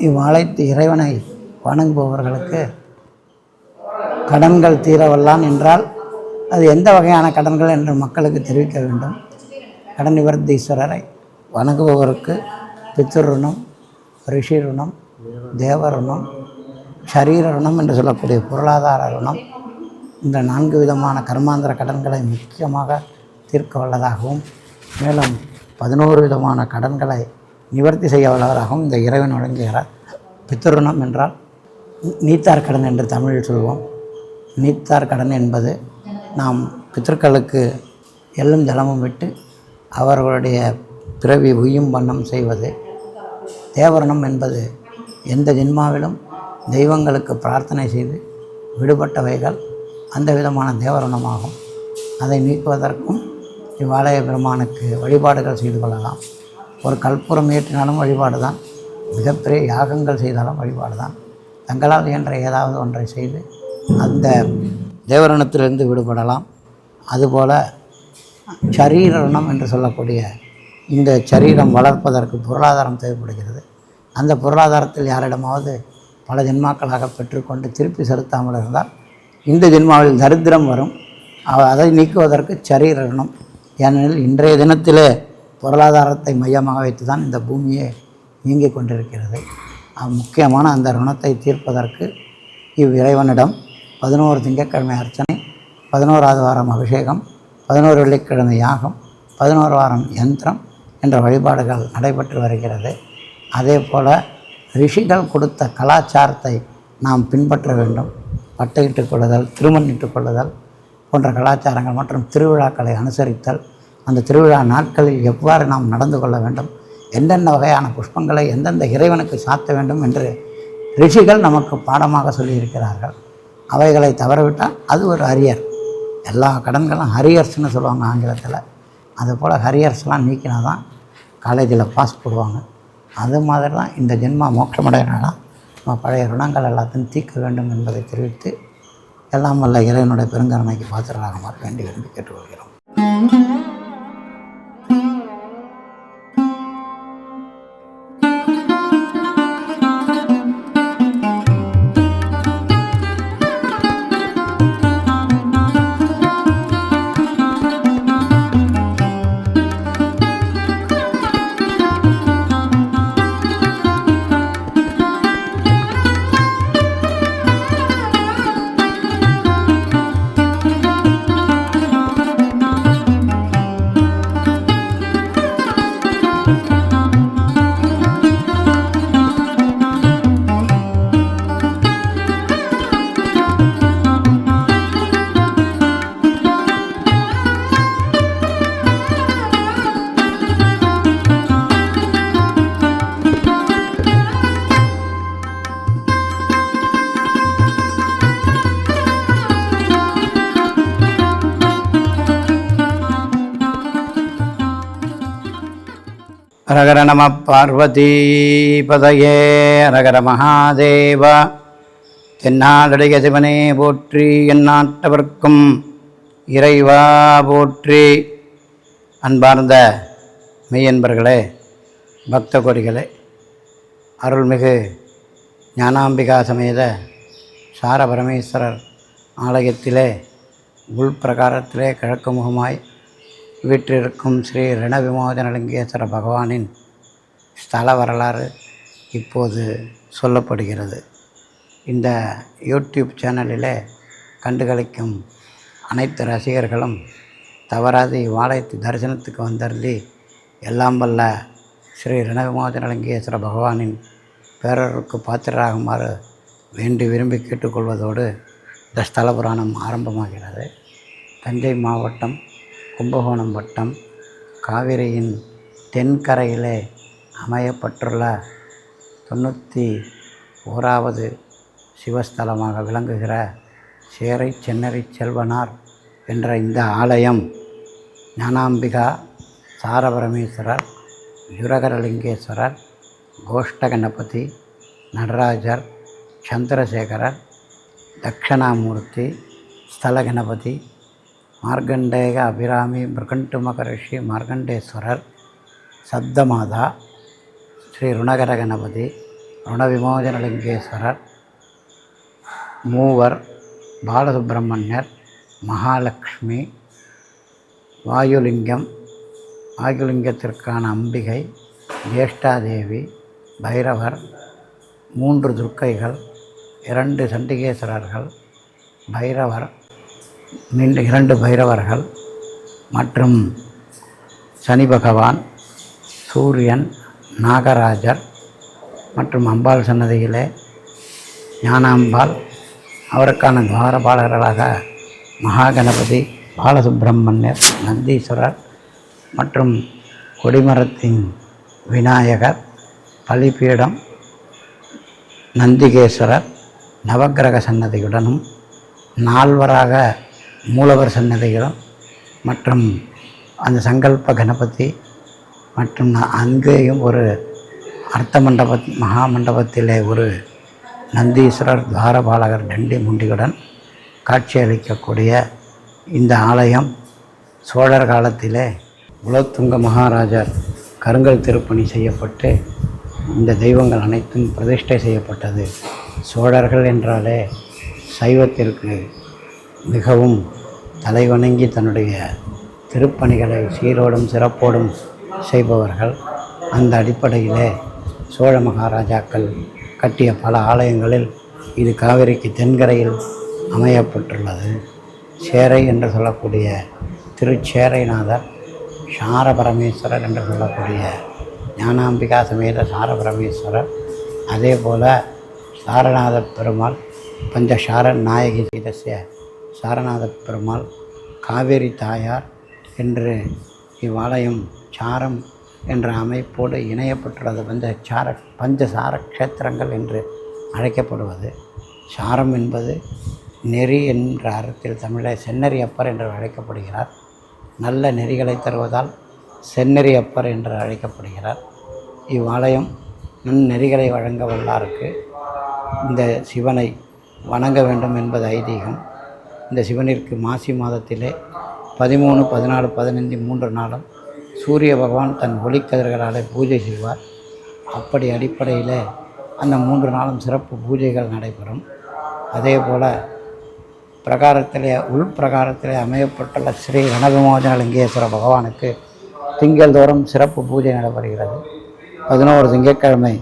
இவ்வாழைத்து இறைவனை வணங்குபவர்களுக்கு கடன்கள் தீரவல்லான் என்றால் அது எந்த வகையான கடன்கள் என்று மக்களுக்கு தெரிவிக்க வேண்டும். கடன் நிவர்த்தீஸ்வரரை வணங்குபவருக்கு பித்திருணம் ரிஷி ருணம் தேவ ருணம் சரீர ருணம் என்று சொல்லக்கூடிய பொருளாதார ருணம் இந்த நான்கு விதமான கர்மாந்திர கடன்களை முக்கியமாக தீர்க்க வல்லதாகவும் மேலும் பதினோரு விதமான கடன்களை நிவர்த்தி செய்ய வல்லவராகவும் இந்த இறைவன் வழங்குகிறார். பித்தருணம் என்றால் நீத்தார் கடன் என்று தமிழில் சொல்வோம். நீத்தார் கடன் என்பது நாம் பித்தர்களுக்கு எள்ளும் ஜலமும் விட்டு அவர்களுடைய பிறவி உய்யும் வண்ணம் செய்வது. தேவரணம் என்பது எந்த ஜென்மாவிலும் தெய்வங்களுக்கு பிரார்த்தனை செய்து விடுபட்டவைகள் அந்த விதமான தேவரணமாகும். அதை நீக்குவதற்கும் இவ்வாலய பெருமானுக்கு வழிபாடுகள் செய்து கொள்ளலாம். ஒரு கற்பூரம் ஏற்றினாலும் வழிபாடு தான் மிகப்பெரிய யாகங்கள் செய்தாலும் வழிபாடு தான் தங்களால் இயன்ற ஏதாவது ஒன்றை செய்து அந்த தேவரணத்திலிருந்து விடுபடலாம். அதுபோல் சரீரணம் என்று சொல்லக்கூடிய இந்த சரீரம் வளர்ப்பதற்கு பொருளாதாரம் தேவைப்படுகிறது. அந்த பொருளாதாரத்தில் யாரிடமாவது பல ஜென்மாக்களாக பெற்றுக்கொண்டு திருப்பி செலுத்தாமல் இருந்தால் இந்த ஜென்மாவில் தரித்திரம் வரும். அதை நீக்குவதற்கு சரீரணம் ஏனெனில் இன்றைய தினத்திலே பொருளாதாரத்தை மையமாக வைத்து தான் இந்த பூமியை இயங்கிக் கொண்டிருக்கிறது. முக்கியமான அந்த ருணத்தை தீர்ப்பதற்கு இவ்விறைவனிடம் பதினோரு திங்கட்கிழமை அர்ச்சனை பதினோராவது வாரம் அபிஷேகம் பதினோரு வெள்ளிக்கிழமை யாகம் பதினோரு வாரம் யந்திரம் என்ற வழிபாடுகள் நடைபெற்று வருகிறது. அதே போல் ரிஷிகள் கொடுத்த கலாச்சாரத்தை நாம் பின்பற்ற வேண்டும். பட்டையிட்டுக் கொள்ளுதல் திருமணிட்டுக் கொள்ளுதல் போன்ற கலாச்சாரங்கள் மற்றும் திருவிழாக்களை அனுசரித்தல் அந்த திருவிழா நாட்களில் எவ்வாறு நாம் நடந்து கொள்ள வேண்டும்? எந்தெந்த வகையான புஷ்பங்களை எந்தெந்த இறைவனுக்கு சாத்த வேண்டும் என்று ரிஷிகள் நமக்கு பாடமாக சொல்லியிருக்கிறார்கள். அவைகளை தவறவிட்டால் அது ஒரு ஹரியர் எல்லா கடன்களும் ஹரியர்ஸ்னு சொல்லுவாங்க ஆங்கிலத்தில். அதுபோல் ஹரியர்ஸ்லாம் நீக்கினா தான் காலேஜில் பாஸ் போடுவாங்க. அது மாதிரி தான் இந்த ஜென்மா மோட்சமடையணும்னா நம்ம பழைய ருணங்கள் எல்லாத்தையும் தீர்க்க வேண்டும் என்பதை தெரிவித்து எல்லாம் வல்ல இறைவனுடைய பெருங்கருணைக்கு பாத்திரமாக வேண்டி விரும்பி கேட்டுக்கொள்கிறோம். ஹரஹர நம பார்வதி பதயே ரகர மகாதேவ தென்னாடுடைய சிவனே போற்றி எந்நாட்டவர்க்கும் இறைவா போற்றி. அன்பார்ந்த மெய்யன்பர்களே பக்த கொடிகளே அருள்மிகு ஞானாம்பிகா சமேத சார பரமேஸ்வரர் ஆலயத்திலே உள்பிரகாரத்திலே கிழக்கு முகமாய் வீற்றிருக்கும் ஸ்ரீ ரணவிமோதனலிங்கேஸ்வர பகவானின் ஸ்தல வரலாறு இப்போது சொல்லப்படுகிறது. இந்த யூடியூப் சேனலில் கண்டுகளிக்கும் அனைத்து ரசிகர்களும் தவறாது இவ்வாலயத்து தரிசனத்துக்கு வந்தருளி எல்லாம் வல்ல ஸ்ரீ ரணவிமோதனலிங்கேஸ்வர பகவானின் பேரருக்கு பாத்திரராகுமாறு வேண்டி விரும்பி கேட்டுக்கொள்வதோடு இந்த ஸ்தல புராணம் ஆரம்பமாகிறது. தஞ்சை மாவட்டம் கும்பகோணம் வட்டம் காவிரியின் தென்கரையிலே அமையப்பட்டுள்ள தொண்ணூற்றி ஓராவது சிவஸ்தலமாக விளங்குகிற சேரை சென்னரி செல்வனார் என்ற இந்த ஆலயம் ஞானாம்பிகா சாரபரமேஸ்வரர் யுரகரலிங்கேஸ்வரர் கோஷ்ட கணபதி நடராஜர் சந்திரசேகரர் தக்ஷணாமூர்த்தி ஸ்தல கணபதி மார்க்கண்டேய அபிராமி மிருகண்டு மகரிஷி மார்க்கண்டேஸ்வரர் சப்தமாதா ஸ்ரீ ருணகர கணபதி ருணவிமோஜனலிங்கேஸ்வரர் மூவர் பாலசுப்பிரமணியர் மகாலட்சுமி வாயுலிங்கம் வாயுலிங்கத்திற்கான அம்பிகை ஜேஷ்டாதேவி பைரவர் மூன்று துர்க்கைகள் இரண்டு சண்டிகேஸ்வரர்கள் பைரவர் மீண்டும் இரண்டு பைரவர்கள் மற்றும் சனி பகவான் சூரியன் நாகராஜர் மற்றும் அம்பாள் சன்னதியிலே ஞானாம்பாள் அவருக்கான துவாரபாலகர்களாக மகாகணபதி பாலசுப்பிரமணியர் நந்தீஸ்வரர் மற்றும் கொடிமரத்தின் விநாயகர் பலிபீடம் நந்திகேஸ்வரர் நவக்கிரக சன்னதியுடனும் நால்வராக மூலவர் சன்னதிகளும் மற்றும் அந்த சங்கல்ப கணபதி மற்றும் அங்கேயும் ஒரு அர்த்த மண்டப மகா மண்டபத்திலே ஒரு நந்தீஸ்வரர் துவாரபாலகர் டண்டி முண்டியுடன் காட்சியளிக்கக்கூடிய இந்த ஆலயம் சோழர் காலத்திலே குலோத்துங்க மகாராஜர் கருங்கல் திருப்பணி செய்யப்பட்டு இந்த தெய்வங்கள் அனைத்தும் பிரதிஷ்டை செய்யப்பட்டது. சோழர்கள் என்றாலே சைவத்திற்கு மிகவும் தலைவணங்கி தன்னுடைய திருப்பணிகளை சீரோடும் சிறப்போடும் செய்பவர்கள். அந்த அடிப்படையிலே சோழ மகாராஜாக்கள் கட்டிய பல ஆலயங்களில் இது காவிரிக்கு தென்கரையில் அமையப்பட்டுள்ளது. சேரை என்று சொல்லக்கூடிய திருச்சேரைநாதர் சாரபரமேஸ்வரர் என்று சொல்லக்கூடிய ஞானாம்பிகா சமேத சாரபரமேஸ்வரர் அதே போல் சாரநாத பெருமாள் பஞ்சசார நாயகி சீதசிய சாரநாத பெருமாள் காவேரி தாயார் என்று இவ்வாலயம் சாரம் என்ற அமைப்போடு இணையப்பட்டுள்ளது. பஞ்ச சார பஞ்சசார க்ஷேத்திரங்கள் என்று அழைக்கப்படுவது. சாரம் என்பது நெறி என்ற அர்த்தத்தில் தமிழை சென்னறி அப்பர் என்று அழைக்கப்படுகிறார். நல்ல நெறிகளை தருவதால் செந்நெறி அப்பர் என்று அழைக்கப்படுகிறார். இவ்வாலயம் நன்னெறிகளை வழங்க வல்லாருக்கு இந்த சிவனை வணங்க வேண்டும் என்பது ஐதீகம். இந்த சிவனிற்கு மாசி மாதத்திலே பதிமூணு பதினாலு பதினைந்து மூன்று நாளும் சூரிய பகவான் தன் ஒளிக்கதிர்களாலே பூஜை செய்வார். அப்படி அடிப்படையில் அந்த மூன்று நாளும் சிறப்பு பூஜைகள் நடைபெறும். அதே போல் பிரகாரத்திலே உள் பிரகாரத்திலே அமையப்பட்டுள்ள ஸ்ரீ ரணவிமோசனலிங்கேஸ்வர பகவானுக்கு திங்கள் தோறும் சிறப்பு பூஜை நடைபெறுகிறது. பதினோரு திங்கட்கிழமை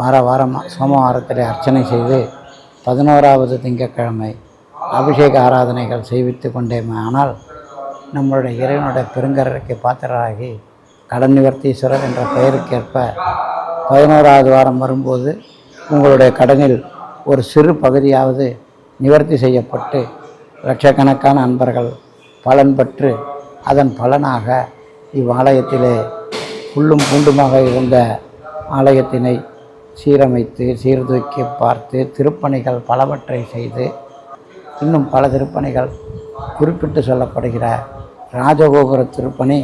வார வாரமாக சோமவாரத்திலே அர்ச்சனை செய்து பதினோராவது திங்கட்கிழமை அபிஷேக ஆராதனைகள் செய்வித்து கொண்டே ஆனால் நம்மளுடைய இறைவனுடைய பெருங்கரருக்கு பாத்திரராகி கடன் நிவர்த்தீஸ்வரர் என்ற பெயருக்கேற்ப பதினோராவது வாரம் வரும்போது உங்களுடைய கடனில் ஒரு சிறு பகுதியாவது நிவர்த்தி செய்யப்பட்டு லட்சக்கணக்கான அன்பர்கள் பலன் பெற்று அதன் பலனாக இவ்வாலயத்திலே புல்லும் பூண்டுமாக இருந்த ஆலயத்தினை சீரமைத்து சீர்தூக்கி பார்த்து திருப்பணிகள் பலவற்றை செய்து இன்னும் பல திருப்பணிகள் குறிப்பிட்டு சொல்லப்படுகிற ராஜகோபுர திருப்பணி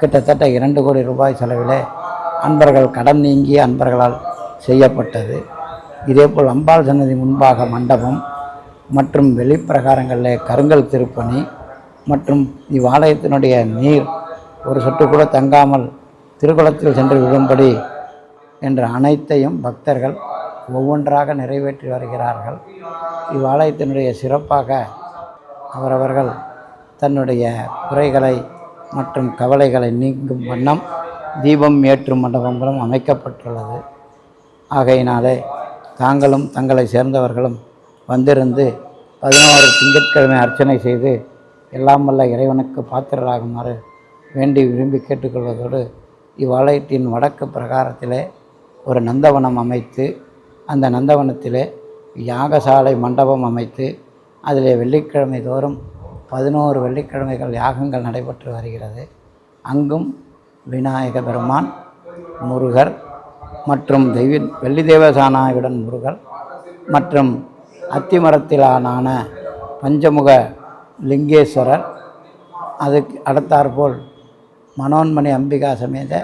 கிட்டத்தட்ட இரண்டு கோடி ரூபாய் செலவிலே அன்பர்கள் கடன் நீங்கிய அன்பர்களால் செய்யப்பட்டது. இதேபோல் அம்பாள் சன்னதி முன்பாக மண்டபம் மற்றும் வெளிப்பிரகாரங்களில் கருங்கல் திருப்பணி மற்றும் இவ்வாலயத்தினுடைய நீர் ஒரு சொட்டு கூட தங்காமல் திருக்குளத்தில் சென்று விழும்படி என்ற அனைத்தையும் பக்தர்கள் ஒவ்வொன்றாக நிறைவேற்றி வருகிறார்கள். இவ்வாலயத்தினுடைய சிறப்பாக அவரவர்கள் தன்னுடைய குறைகளை மற்றும் கவலைகளை நீங்கும் வண்ணம் தீபம் ஏற்றும் மண்டபங்களும் அமைக்கப்பட்டுள்ளது. ஆகையினாலே தாங்களும் தங்களை சேர்ந்தவர்களும் வந்திருந்து பதினோரு திங்கட்கிழமை அர்ச்சனை செய்து எல்லாம் வல்ல இறைவனுக்கு பாத்திரராகுமாறு வேண்டி விரும்பி கேட்டுக்கொள்வதோடு இவ்வாலயத்தின் வடக்கு பிரகாரத்திலே ஒரு நந்தவனம் அமைத்து அந்த நந்தவனத்திலே யாகசாலை மண்டபம் அமைத்து அதில் வெள்ளிக்கிழமை தோறும் பதினோரு வெள்ளிக்கிழமைகள் யாகங்கள் நடைபெற்று வருகிறது. அங்கும் விநாயக பெருமான் முருகர் மற்றும் தெய்வ வெள்ளி தேவசானாயுடன் முருகர் மற்றும் அத்திமரத்திலான பஞ்சமுக லிங்கேஸ்வரர் அதுக்கு அடுத்தாற்போல் மனோன்மணி அம்பிகா சமேத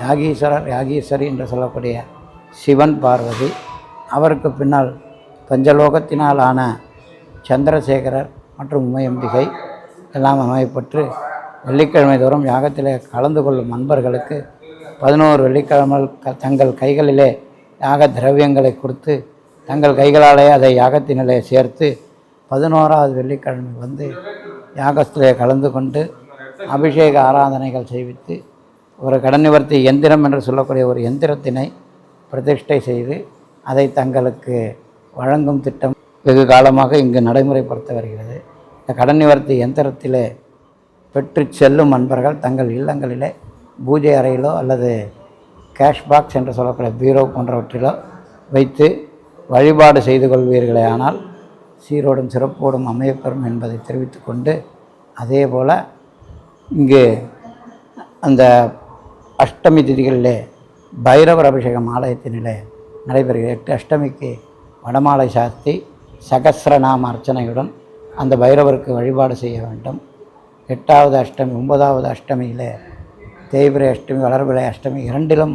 யாகீஸ்வரர் யாகீஸ்வரி என்று சொல்லக்கூடிய சிவன் பார்வதி அவருக்கு பின்னால் பஞ்சலோகத்தினால் ஆன சந்திரசேகரர் மற்றும் உமையம்பிகை எல்லாம் அமையப்பட்டு வெள்ளிக்கிழமை தோறும் யாகத்திலே கலந்து கொள்ளும் அன்பர்களுக்கு பதினோரு வெள்ளிக்கிழமை க- தங்கள் கைகளிலே யாக திரவியங்களை கொடுத்து தங்கள் கைகளாலே அதை யாகத்தினிலே சேர்த்து பதினோராவது வெள்ளிக்கிழமை வந்து யாகத்திலே கலந்து கொண்டு அபிஷேக ஆராதனைகள் செய்வித்து ஒரு கடன் நிவர்த்தி எந்திரம் என்று சொல்லக்கூடிய ஒரு எந்திரத்தினை பிரதிஷ்டை செய்து அதை தங்களுக்கு வழங்கும் திட்டம் வெகு காலமாக இங்கு நடைமுறைப்படுத்த வருகிறது. இந்த கடன் நிவர்த்தி எந்திரத்திலே பெற்று செல்லும் அன்பர்கள் தங்கள் இல்லங்களிலே பூஜை அறையிலோ அல்லது கேஷ் பாக்ஸ் என்று சொல்லக்கூடிய பீரோ போன்றவற்றிலோ வைத்து வழிபாடு செய்து கொள்வீர்களே ஆனால் சீரோடும் சிறப்போடும் அமையப்பெறும் என்பதை தெரிவித்துக்கொண்டு அதே போல் இங்கு அந்த அஷ்டமி திதிகளிலே பைரவர் அபிஷேகம் ஆலயத்தினிலே நடைபெறுகிறது. எட்டு அஷ்டமிக்கு வடமாலை சாஸ்தி சகசிரநாம அர்ச்சனையுடன் அந்த பைரவருக்கு வழிபாடு செய்ய வேண்டும். எட்டாவது அஷ்டமி ஒன்பதாவது அஷ்டமியிலே தேய்பிரை அஷ்டமி வளர்பிறை அஷ்டமி இரண்டிலும்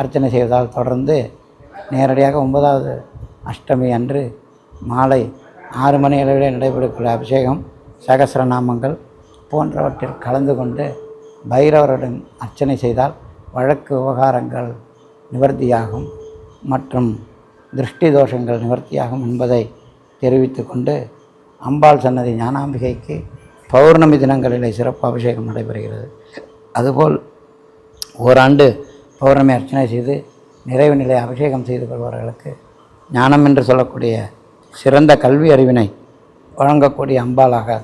அர்ச்சனை செய்வதால் தொடர்ந்து நேரடியாக ஒன்பதாவது அஷ்டமி அன்று மாலை ஆறு மணி அளவில் நடைபெறக்கூடிய அபிஷேகம் சகசிரநாமங்கள் போன்றவற்றில் கலந்து கொண்டு பைரவருடன் அர்ச்சனை செய்தால் வழக்கு விவகாரங்கள் நிவர்த்தியாகும். மற்றும் திருஷ்டி தோஷங்கள் நிவர்த்தியாகும் என்பதை தெரிவித்து கொண்டு அம்பாள் சன்னதி ஞானாம்பிகைக்கு பௌர்ணமி தினங்களிலே சிறப்பு அபிஷேகம் நடைபெறுகிறது. அதுபோல் ஓராண்டு பௌர்ணமி அர்ச்சனை செய்து நிறைவு நிலை அபிஷேகம் செய்து கொள்பவர்களுக்கு ஞானம் என்று சொல்லக்கூடிய சிறந்த கல்வி அறிவினை வழங்கக்கூடிய அம்பாளாக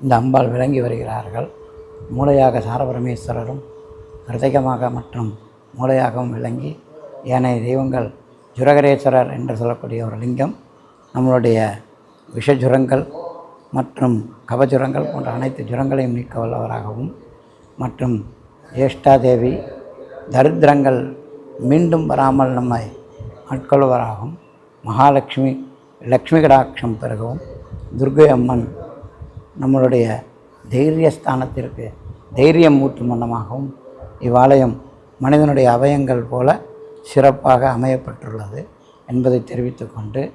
இந்த அம்பாள் விளங்கி வருகிறார்கள். மூளையாக சாரபரமேஸ்வரரும் ஹிருதயமாக மற்றும் மூளையாகவும் விளங்கி ஏனைய தெய்வங்கள் ஜுரகரேஸ்வரர் என்று சொல்லக்கூடிய ஒரு லிங்கம் நம்மளுடைய விஷஜுரங்கள் மற்றும் கபஜுரங்கள் போன்ற அனைத்து ஜுரங்களையும் நீக்க வல்லவராகவும் மற்றும் ஜேஷ்டாதேவி தரித்திரங்கள் மீண்டும் வராமல் நம்மை ஆட்கொள்வராகவும் மகாலட்சுமி லக்ஷ்மி கடாட்சம் பெருகவும் துர்கை அம்மன் நம்மளுடைய தைரியஸ்தானத்திற்கு தைரியம் ஊற்றும் வண்ணமாகவும் இவ்வாலயம் மனிதனுடைய அவயங்கள் போல சிறப்பாக அமையப்பட்டுள்ளது என்பதை தெரிவித்துக்கொண்டு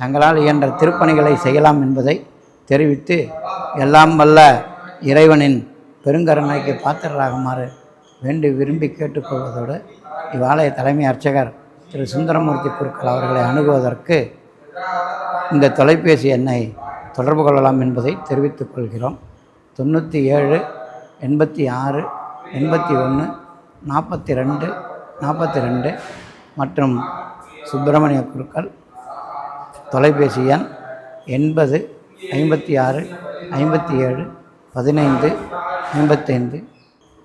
தங்களால் இயன்ற திருப்பணிகளை செய்யலாம் என்பதை தெரிவித்து எல்லாம் வல்ல இறைவனின் பெருங்கருணைக்கு பாத்திரராகுமாறு வேண்டி விரும்பி கேட்டுக்கொள்வதோடு இவ்வாலய தலைமை அர்ச்சகர் திரு சுந்தரமூர்த்தி குருக்கள் அவர்களை அணுகுவதற்கு இந்த தொலைபேசி எண்ணை தொடர்பு கொள்ளலாம் என்பதை தெரிவித்துக் கொள்கிறோம். தொண்ணூற்றி ஏழு எண்பத்தி ஆறு எண்பத்தி ஒன்று நாற்பத்தி ரெண்டு நாற்பத்தி ரெண்டு மற்றும் சுப்பிரமணிய குருக்கள் தொலைபேசி எண் எண்பது ஐம்பத்தி ஆறு ஐம்பத்தி ஏழு பதினைந்து ஐம்பத்தைந்து.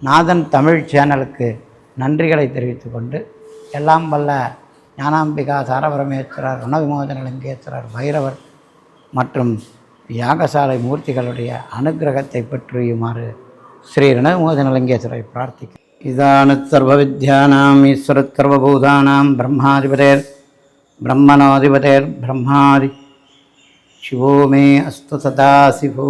நாதன் தமிழ் சேனலுக்கு நன்றிகளை தெரிவித்துக்கொண்டு எல்லாம் வல்ல ஞானாம்பிகா சாரபரமேஸ்வரர் ருணவிமோசன லிங்கேஸ்வரர் பைரவர் மற்றும் யாகசாலை மூர்த்திகளுடைய அனுக்கிரகத்தை பெற்றியுமாறு ஸ்ரீ ரணவிமோசன பிரார்த்திக்கிறேன். இதானுசர்வவித்யானாம் ஈஸ்வரத்கர்வபூதானாம் பிரம்மாதிபதேர் பிரம்மணோதிபதேர் பிரம்மாதி சிவோ மே அஸ்து சதாசிவோ